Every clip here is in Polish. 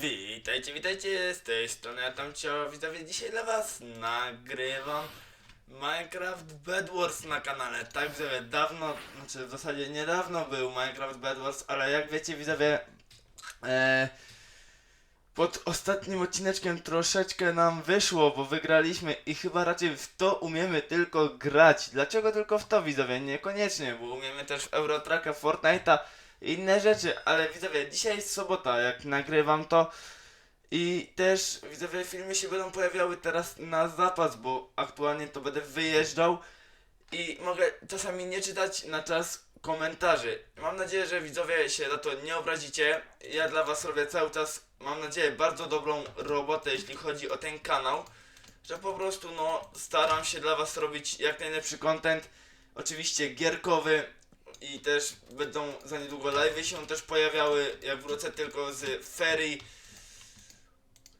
Witajcie, witajcie, z tej strony ja Tomcio, widzowie, dzisiaj dla was nagrywam Minecraft Bed Wars na kanale, tak widzowie, dawno, znaczy w zasadzie niedawno był Minecraft Bed Wars, ale jak wiecie widzowie, e, pod ostatnim odcineczkiem troszeczkę nam wyszło, bo wygraliśmy i chyba raczej w to umiemy tylko grać. Dlaczego tylko w to widzowie? Niekoniecznie, bo umiemy też w Eurotracka, Fortnite'a, inne rzeczy, ale widzowie, dzisiaj jest sobota, jak nagrywam to i też widzowie, filmy się będą pojawiały teraz na zapas, bo aktualnie to będę wyjeżdżał i mogę czasami nie czytać na czas komentarzy. Mam nadzieję, że widzowie się na to nie obrazicie. Ja dla was robię cały czas, mam nadzieję, bardzo dobrą robotę, jeśli chodzi o ten kanał, że po prostu no staram się dla was robić jak najlepszy content. Oczywiście gierkowy, i też będą za niedługo live'y się też pojawiały, jak wrócę tylko z ferii,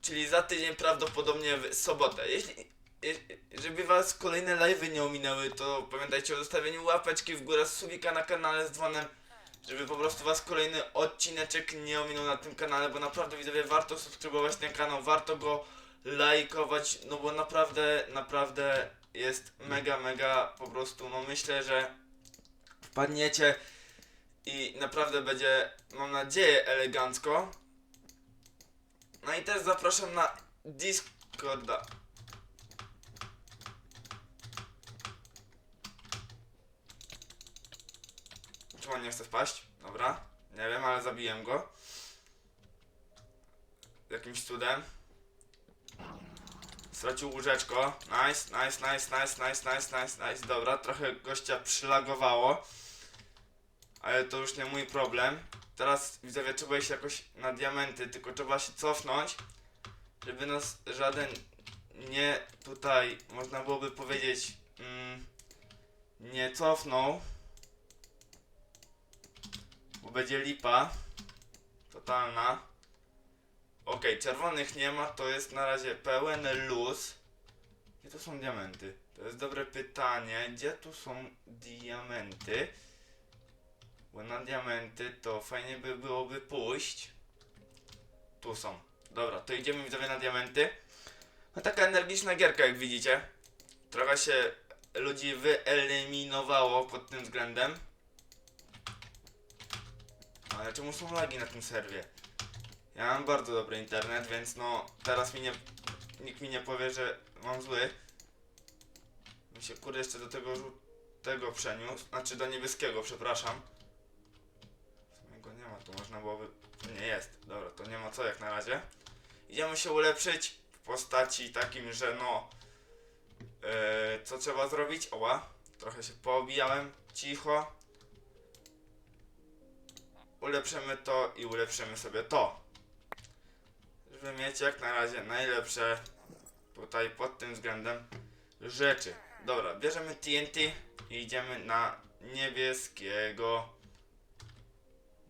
czyli za tydzień prawdopodobnie w sobotę. Jeśli, je- żeby was kolejne live'y nie ominęły, to pamiętajcie o zostawieniu łapeczki w górę, subika na kanale z dzwonem, żeby po prostu was kolejny odcineczek nie ominął na tym kanale, bo naprawdę widzowie warto subskrybować ten kanał, warto go lajkować, no bo naprawdę, naprawdę jest mega, mega po prostu, no myślę, że wpadniecie i naprawdę będzie, mam nadzieję, elegancko. No i też zapraszam na Discorda. Czemu on nie chce spaść? Dobra, nie wiem, ale zabiłem go. Jakimś cudem. Stracił łóżeczko. Nice, nice, nice, nice, nice, nice, nice, nice. Dobra, trochę gościa przylagowało. Ale to już nie mój problem. Teraz widzowie trzeba iść jakoś na diamenty, tylko trzeba się cofnąć, żeby nas żaden nie tutaj, można byłoby powiedzieć, mm, nie cofnął. Bo będzie lipa. Totalna. Okej, czerwonych nie ma, to jest na razie pełen luz. Gdzie tu są diamenty? To jest dobre pytanie. Gdzie tu są diamenty? Bo na diamenty to fajnie by byłoby pójść. Tu są. Dobra, to idziemy widzowie na diamenty. No taka energiczna gierka jak widzicie. Trochę się ludzi wyeliminowało pod tym względem. Ale czemu są lagi na tym serwie? Ja mam bardzo dobry internet, więc no teraz mi nie, nikt mi nie powie, że mam zły. Mi się kurde jeszcze do tego żółtego przeniósł, znaczy do niebieskiego, przepraszam. Go nie ma, tu można byłoby... Nie jest, dobra, to nie ma co jak na razie. Idziemy się ulepszyć w postaci takim, że no... Yy, co trzeba zrobić? Oła, trochę się poobijałem, cicho. Ulepszymy to i ulepszymy sobie to. Żeby mieć jak na razie najlepsze tutaj pod tym względem rzeczy. Dobra, bierzemy TNT i idziemy na niebieskiego.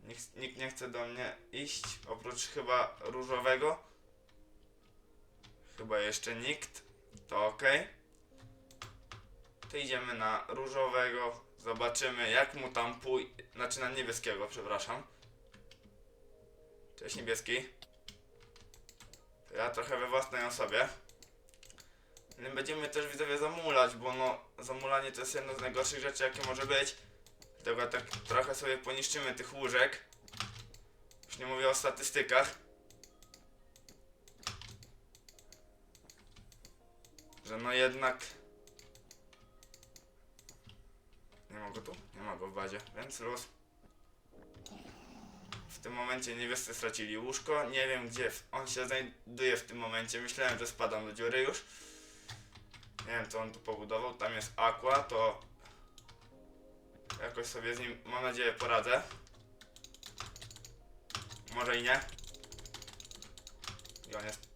Nikt, nikt nie chce do mnie iść, oprócz chyba różowego. Chyba jeszcze nikt. To ok. To idziemy na różowego. Zobaczymy jak mu tam pój... Znaczy na niebieskiego, przepraszam. Cześć niebieski. Ja trochę we własnej osobie. Nie Będziemy też widzowie zamulać, bo no zamulanie to jest jedna z najgorszych rzeczy jakie może być. Dlatego tak trochę sobie poniszczymy tych łóżek. Już nie mówię o statystykach. Że no jednak... Nie ma go tu? Nie ma go w bazie, więc luz. W tym momencie niebiescy stracili łóżko. Nie wiem gdzie on się znajduje w tym momencie. Myślałem, że spadam do dziury już. Nie wiem co on tu pobudował. Tam jest aqua, to jakoś sobie z nim mam nadzieję poradzę. Może i nie. I on jest.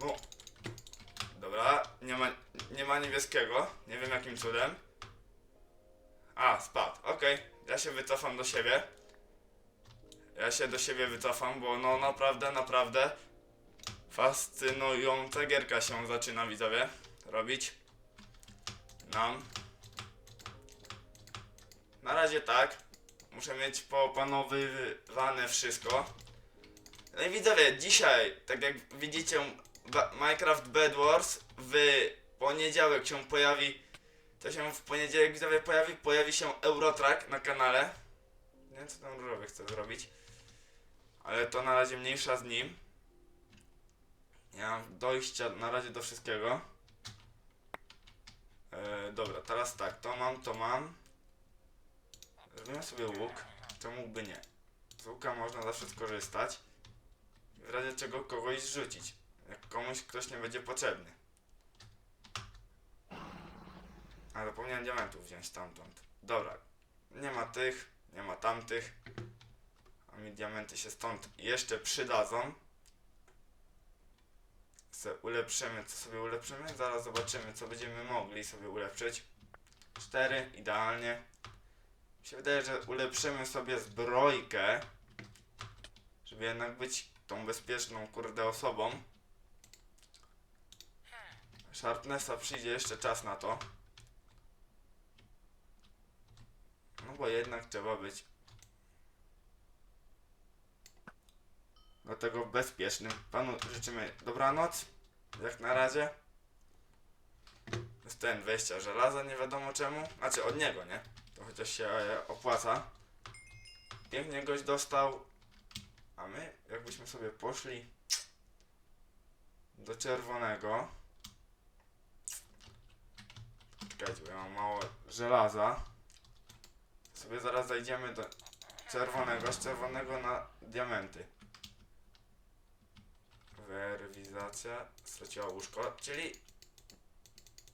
No. Dobra, nie ma, nie ma niebieskiego. Nie wiem jakim cudem. A, spadł. Okej, ja się wycofam do siebie. Ja się do siebie wycofam, bo no naprawdę, naprawdę fascynująca gierka się zaczyna widzowie robić. Nam. Na razie tak. Muszę mieć poopanowywane wszystko. No i widzowie, dzisiaj, tak jak widzicie, Minecraft Bed Wars w poniedziałek się pojawi. To się w poniedziałek widzowie pojawi, pojawi się Eurotrack na kanale. Nie wiem co tam różowy chce zrobić. Ale to na razie mniejsza z nim. Nie mam dojścia na razie do wszystkiego. E, dobra, teraz tak, to mam, to mam. Zrobimy sobie łuk. Czemu by nie? Z łuka można zawsze skorzystać. W razie czego kogoś zrzucić. Jak komuś ktoś nie będzie potrzebny. A zapomniałem diamentów wziąć stamtąd. Dobra. Nie ma tych, nie ma tamtych. A mi diamenty się stąd jeszcze przydadzą. Se ulepszymy, co sobie ulepszymy? Zaraz zobaczymy, co będziemy mogli sobie ulepszyć. Cztery, idealnie. Mi się wydaje, że ulepszymy sobie zbrojkę, żeby jednak być tą bezpieczną, kurde, osobą. Sharpnessa przyjdzie jeszcze czas na to. No bo jednak trzeba być do tego bezpiecznym. Panu życzymy dobranoc. Jak na razie. Dostałem 20 żelaza, nie wiadomo czemu. Znaczy od niego, nie? To chociaż się e, opłaca. Pięknie goś dostał. A my, jakbyśmy sobie poszli do czerwonego. Czekajcie, bo ja mam mało żelaza. Sobie zaraz zajdziemy do czerwonego, z czerwonego na diamenty. Werwizacja straciła łóżko, czyli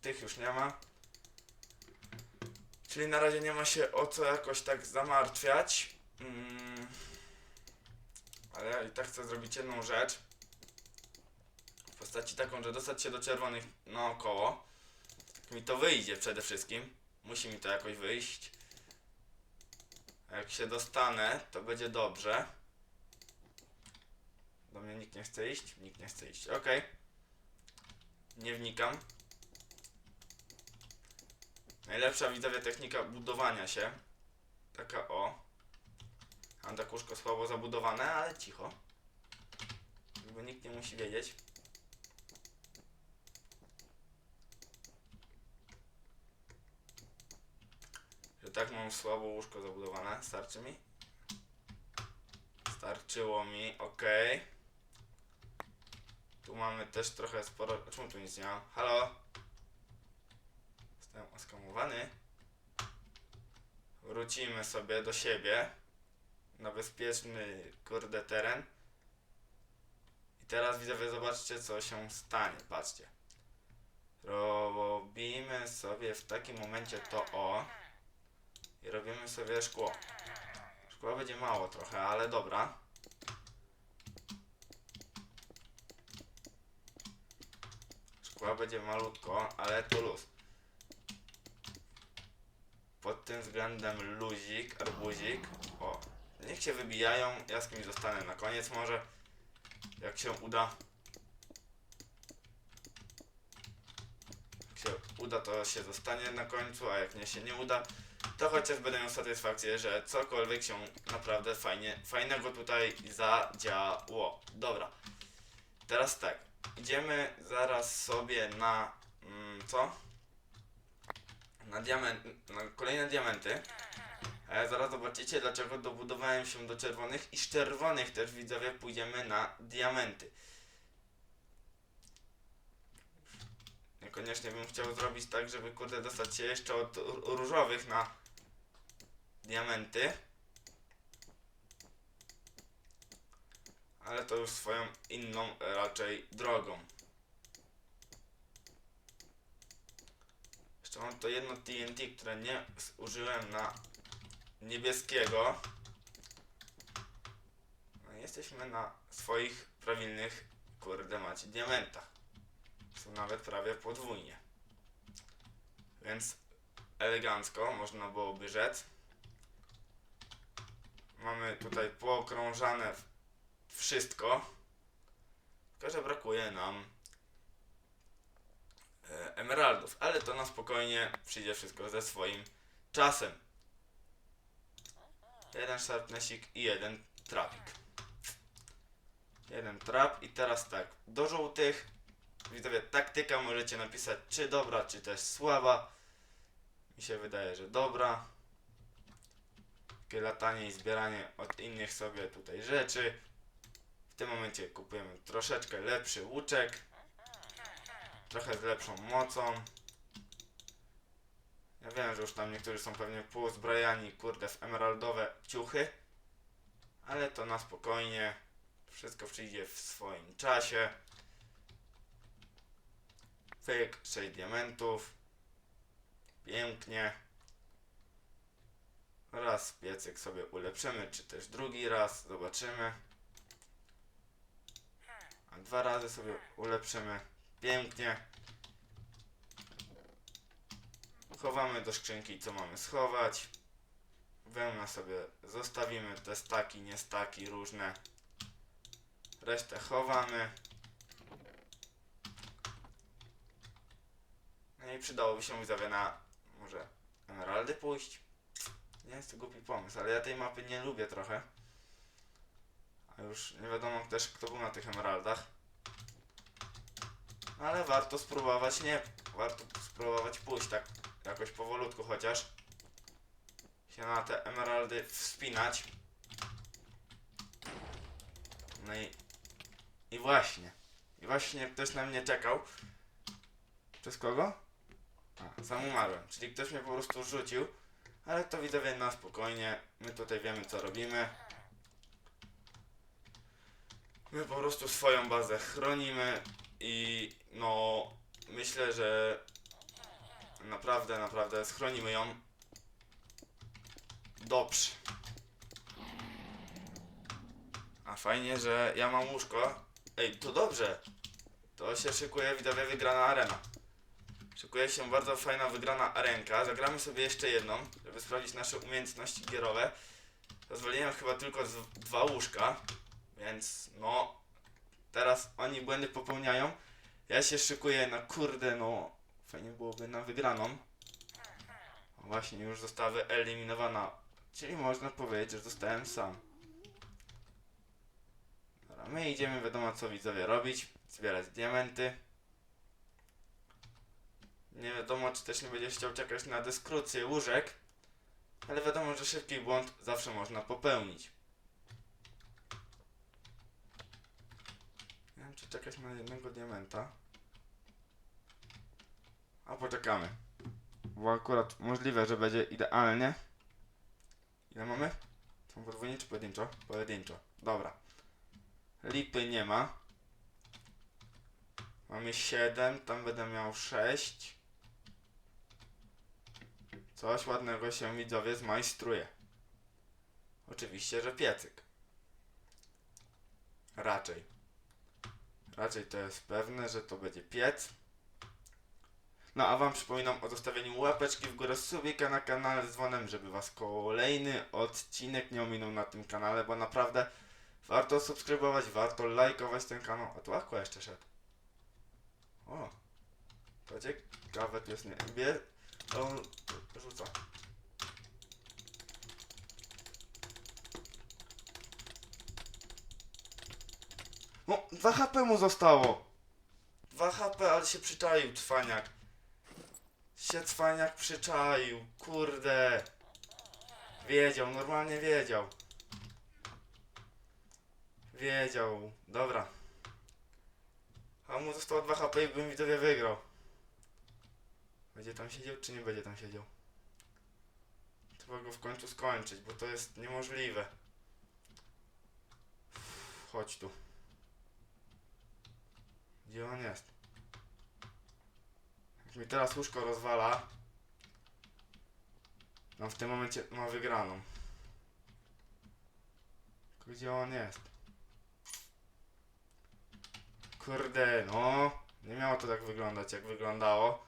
tych już nie ma. Czyli na razie nie ma się o co jakoś tak zamartwiać. Mm. Ale ja i tak chcę zrobić jedną rzecz. W postaci taką, że dostać się do czerwonych naokoło. Jak mi to wyjdzie przede wszystkim. Musi mi to jakoś wyjść. Jak się dostanę, to będzie dobrze. Do mnie nikt nie chce iść? Nikt nie chce iść. Okej. Nie wnikam. Najlepsza widzowie technika budowania się. Taka o. Łóżko słabo zabudowane, ale cicho. Bo nikt nie musi wiedzieć. Że tak mam słabo łóżko zabudowane. Starczy mi? Starczyło mi, ok. Tu mamy też trochę sporo. Czemu tu nic nie mam? Halo? Jestem oskamowany. Wrócimy sobie do siebie na bezpieczny kurde teren. I teraz widzowie zobaczcie co się stanie. Patrzcie. Robimy sobie w takim momencie to o. I robimy sobie szkło. Szkła będzie mało trochę, ale dobra. Szkła będzie malutko, ale to luz. Pod tym względem luzik, arbuzik. O, niech się wybijają, ja z kimś zostanę na koniec może. Jak się uda. Jak się uda, to się zostanie na końcu, a jak nie się nie uda, to chociaż będę miał satysfakcję, że cokolwiek się naprawdę fajnie, fajnego tutaj zadziało. Dobra. Teraz tak. Idziemy zaraz sobie na mm, co? Na diament, na kolejne diamenty. A zaraz zobaczycie dlaczego dobudowałem się do czerwonych i z czerwonych też widzowie pójdziemy na diamenty. Niekoniecznie bym chciał zrobić tak, żeby kurde dostać się jeszcze od różowych na diamenty. Ale to już swoją inną e, raczej drogą. Jeszcze mam to jedno TNT, które nie użyłem na niebieskiego. No jesteśmy na swoich prawilnych, kurde macie, diamentach. Są nawet prawie podwójnie. Więc elegancko, można byłoby rzec. Mamy tutaj pookrążane wszystko. Tylko, że brakuje nam e, emeraldów, ale to na spokojnie przyjdzie wszystko ze swoim czasem. Jeden sharpnessik i jeden trapik. jeden trap i teraz tak, do żółtych widzowie taktyka możecie napisać czy dobra, czy też słaba. Mi się wydaje, że dobra. Takie latanie i zbieranie od innych sobie tutaj rzeczy. Tym momencie kupujemy troszeczkę lepszy łuczek. Trochę z lepszą mocą. Ja wiem, że już tam niektórzy są pewnie półzbrojani, kurde, w emeraldowe ciuchy. Ale to na spokojnie. Wszystko przyjdzie w swoim czasie. Fyk, 6 diamentów. Pięknie. Raz piecyk sobie ulepszymy, czy też drugi raz, zobaczymy. Dwa razy sobie ulepszymy. Pięknie. Chowamy do skrzynki, co mamy schować. Wełnę sobie zostawimy, te staki, nie staki, różne. Resztę chowamy. No i przydałoby się widzowie na może emeraldy pójść. Nie jest to głupi pomysł, ale ja tej mapy nie lubię trochę. Już nie wiadomo też kto był na tych emeraldach. Ale warto spróbować, nie, warto spróbować pójść tak jakoś powolutku chociaż. Się na te emeraldy wspinać. No i... I właśnie. I właśnie ktoś na mnie czekał. Przez kogo? A, sam umarłem. Czyli ktoś mnie po prostu rzucił. Ale to widzowie na spokojnie. My tutaj wiemy co robimy. My po prostu swoją bazę chronimy i no myślę, że naprawdę, naprawdę schronimy ją dobrze. A fajnie, że ja mam łóżko. Ej, to dobrze. To się szykuje widzowie wygrana arena. Szykuje się bardzo fajna wygrana arenka. Zagramy sobie jeszcze jedną, żeby sprawdzić nasze umiejętności gierowe. Pozwoliłem chyba tylko dwa łóżka, więc no teraz oni błędy popełniają. Ja się szykuję na kurde, no fajnie byłoby na wygraną. Właśnie już została wyeliminowana, czyli można powiedzieć, że zostałem sam. Dobra, my idziemy wiadomo co widzowie robić, zbierać diamenty. Nie wiadomo, czy też nie będziesz chciał czekać na deskrucję łóżek, ale wiadomo, że szybki błąd zawsze można popełnić. Nie wiem, czy czekać na jednego diamenta. A poczekamy. Bo akurat możliwe, że będzie idealnie. Ile mamy? Są podwójnie czy pojedynczo? Pojedynczo. Dobra. Lipy nie ma. Mamy 7, tam będę miał 6. Coś ładnego się widzowie zmajstruje. Oczywiście, że piecyk. Raczej. Raczej to jest pewne, że to będzie piec. No a wam przypominam o zostawieniu łapeczki w górę subika na kanale z dzwonem, żeby was kolejny odcinek nie ominął na tym kanale, bo naprawdę warto subskrybować, warto lajkować ten kanał. A tu Aqua jeszcze szedł. O, to ciekawe to jest nie. On rzuca. No, 2 HP mu zostało. 2 HP, ale się przyczaił, cwaniak. Się cwaniak przyczaił, kurde. Wiedział, normalnie wiedział. Wiedział, dobra. A mu zostało 2 HP i bym widzowie wygrał. Będzie tam siedział, czy nie będzie tam siedział? Trzeba go w końcu skończyć, bo to jest niemożliwe. Chodź tu. Gdzie on jest? Jak mi teraz łóżko rozwala, no w tym momencie ma wygraną. Gdzie on jest? Kurde, no. Nie miało to tak wyglądać, jak wyglądało.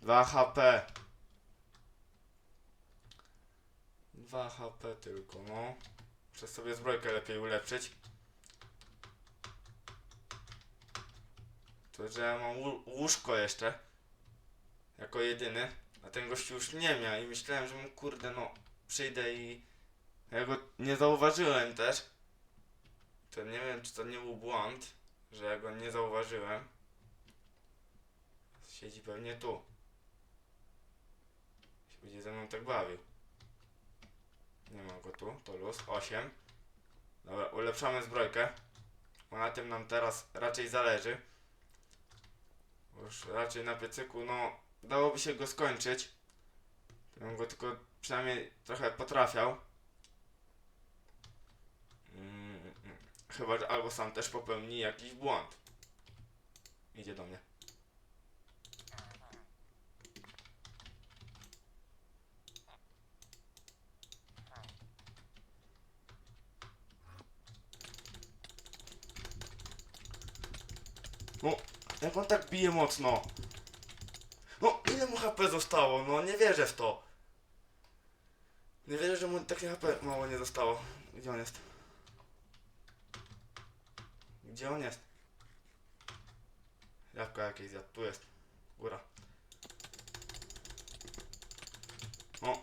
2 HP. 2 HP tylko, no. Muszę sobie zbrojkę lepiej ulepszyć. To, że ja mam łó- łóżko jeszcze. Jako jedyny. A ten gościu już nie miał i myślałem, że mu kurde no przyjdę i... Ja go nie zauważyłem też. To nie wiem, czy to nie był błąd, że ja go nie zauważyłem. Siedzi pewnie tu. Się będzie ze mną tak bawił. Nie mam go tu, to luz. 8. Dobra, ulepszamy zbrojkę. Bo na tym nam teraz raczej zależy. Już raczej na piecyku, no, dałoby się go skończyć. Bym go tylko przynajmniej trochę potrafiał. Mm. Chyba, że albo sam też popełni jakiś błąd. Idzie do mnie. No, jak on tak bije mocno? No, ile mu HP zostało? No, nie wierzę w to. Nie wierzę, że mu takie HP mało nie zostało. Gdzie on jest? Gdzie on jest? Jabłko jakieś zjadł. Tu jest. Góra. No.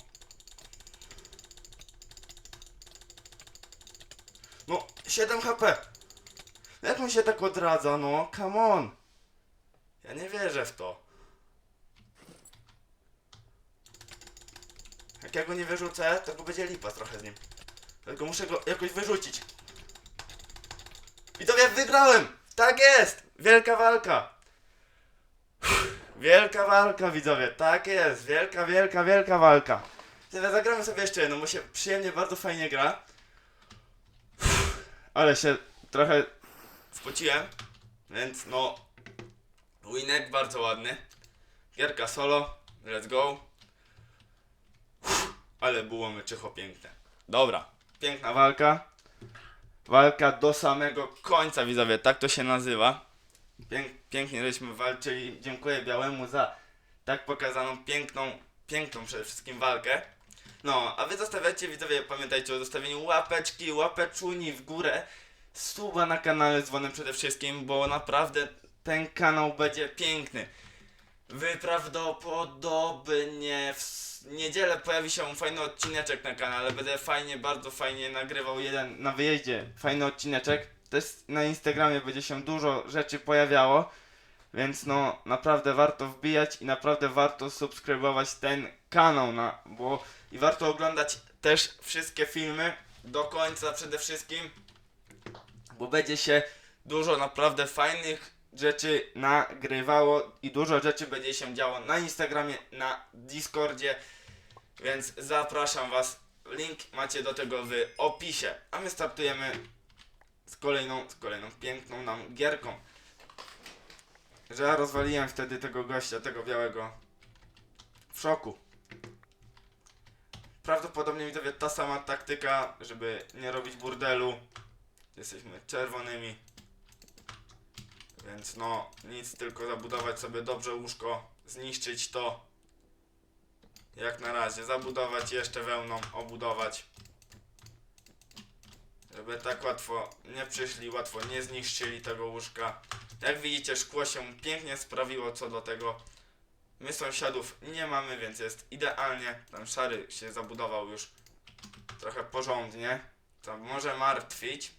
No, 7 HP. Jak on się tak odradza, no? Come on. Ja nie wierzę w to. Jak ja go nie wyrzucę, to go będzie lipa trochę z nim. Tylko muszę go jakoś wyrzucić. I to ja wygrałem! Tak jest! Wielka walka! Wielka walka, widzowie, tak jest! Wielka, wielka, wielka walka! Teraz zagramy sobie jeszcze jedną, bo się przyjemnie, bardzo fajnie gra. Ale się trochę spociłem, więc no... Winek bardzo ładny. Gierka solo, let's go. Uff, Ale było myczycho piękne. Dobra, piękna walka. Walka do samego końca, widzowie, tak to się nazywa. Pięk, pięknie żeśmy walczyli. Dziękuję Białemu za tak pokazaną piękną, piękną przede wszystkim walkę. No, a wy zostawiacie, widzowie, pamiętajcie o zostawieniu łapeczki, łapeczuni w górę, suba na kanale dzwonem przede wszystkim, bo naprawdę ten kanał będzie piękny. Wy prawdopodobnie w niedzielę pojawi się fajny odcineczek na kanale. Będę fajnie, bardzo fajnie nagrywał jeden na wyjeździe. Fajny odcineczek. Też na Instagramie będzie się dużo rzeczy pojawiało. Więc no naprawdę warto wbijać i naprawdę warto subskrybować ten kanał, na, bo i warto oglądać też wszystkie filmy do końca przede wszystkim, bo będzie się dużo naprawdę fajnych rzeczy nagrywało i dużo rzeczy będzie się działo na Instagramie, na Discordzie, więc zapraszam Was. Link macie do tego w opisie. A my startujemy z kolejną, z kolejną piękną nam gierką. Że ja rozwaliłem wtedy tego gościa, tego białego w szoku. Prawdopodobnie widzowie ta sama taktyka, żeby nie robić burdelu. Jesteśmy czerwonymi. Więc no, nic, tylko zabudować sobie dobrze łóżko, zniszczyć to. Jak na razie, zabudować jeszcze wełną, obudować. Żeby tak łatwo nie przyszli, łatwo nie zniszczyli tego łóżka. Jak widzicie, szkło się pięknie sprawiło co do tego. My sąsiadów nie mamy, więc jest idealnie. Ten szary się zabudował już trochę porządnie. To może martwić,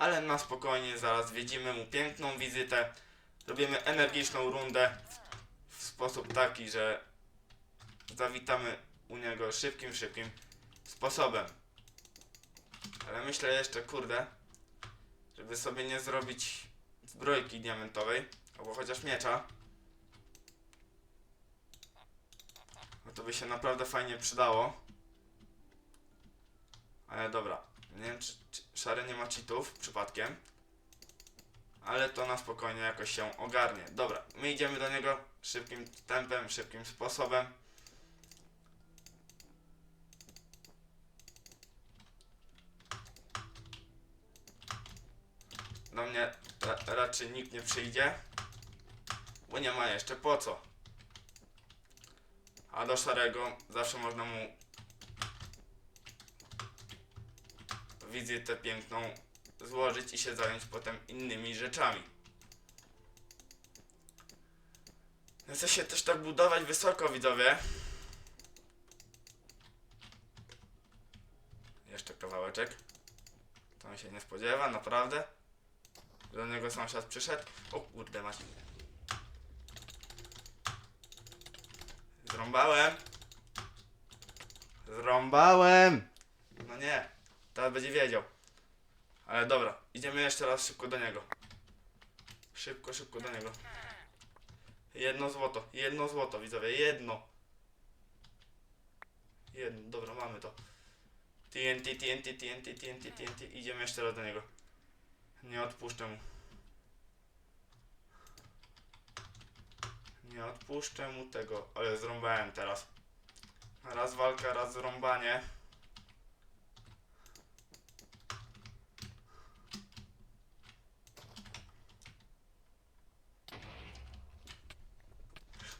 ale na spokojnie zaraz widzimy mu piękną wizytę. Robimy energiczną rundę w sposób taki, że zawitamy u niego szybkim, szybkim sposobem. Ale myślę jeszcze, kurde, żeby sobie nie zrobić zbrojki diamentowej, albo chociaż miecza. No to by się naprawdę fajnie przydało. Ale dobra, nie wiem czy, czy szary nie ma cheatów przypadkiem. Ale to na spokojnie jakoś się ogarnie. Dobra, my idziemy do niego szybkim tempem, szybkim sposobem. Do mnie ra raczej nikt nie przyjdzie. Bo nie ma jeszcze po co. A do szarego zawsze można mu wizytę piękną złożyć i się zająć potem innymi rzeczami. Chce się też tak budować wysoko, widzowie. Jeszcze kawałeczek. To on się nie spodziewa, naprawdę. Do niego sąsiad przyszedł. O kurde masz. Zrąbałem. Zrąbałem. No nie. Teraz będzie wiedział. Ale dobra, idziemy jeszcze raz szybko do niego. Szybko, szybko do niego. Jedno złoto, jedno złoto, widzowie, jedno. Jedno, dobra, mamy to. TNT, TNT, TNT, TNT, TNT. Idziemy jeszcze raz do niego. Nie odpuszczę mu. Nie odpuszczę mu tego, ale zrąbałem teraz. Raz walka, raz zrąbanie.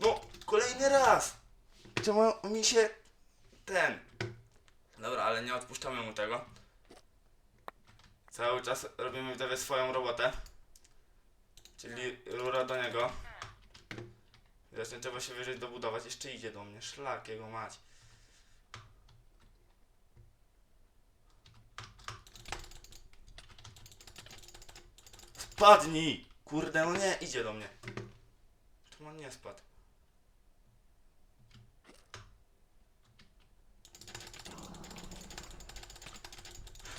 No, kolejny raz! Czemu mi się ten. Dobra, ale nie odpuszczamy mu tego. Cały czas robimy widzowie swoją robotę. Czyli rura do niego. Zresztą trzeba się wyżej dobudować. Jeszcze idzie do mnie. Szlak jego mać. Spadnij! Kurde, no nie, idzie do mnie. Czemu on nie spadł?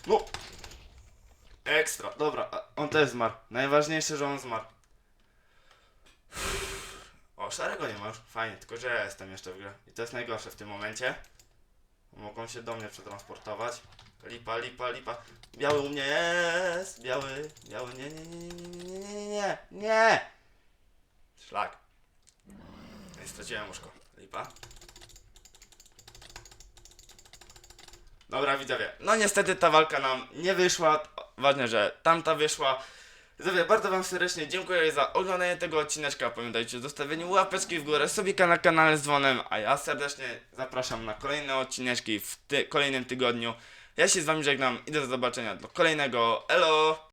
No! Ekstra, dobra, on też zmarł. Najważniejsze, że on zmarł. O, szarego nie ma. Fajnie, tylko że ja jestem jeszcze w grze. I to jest najgorsze w tym momencie. Mogą się do mnie przetransportować. Lipa, lipa, lipa. Biały u mnie jest! Biały, biały, nie, nie, nie, nie, nie, nie, nie, nie! Szlak. I straciłem łóżko. Lipa. Dobra, widzowie. No niestety ta walka nam nie wyszła. Ważne, że tamta wyszła. Widzowie, bardzo wam serdecznie dziękuję za oglądanie tego odcineczka. Pamiętajcie o zostawieniu łapeczki w górę, subika na kanale z dzwonem, a ja serdecznie zapraszam na kolejne odcineczki w ty kolejnym tygodniu. Ja się z wami żegnam i do zobaczenia do kolejnego. Elo!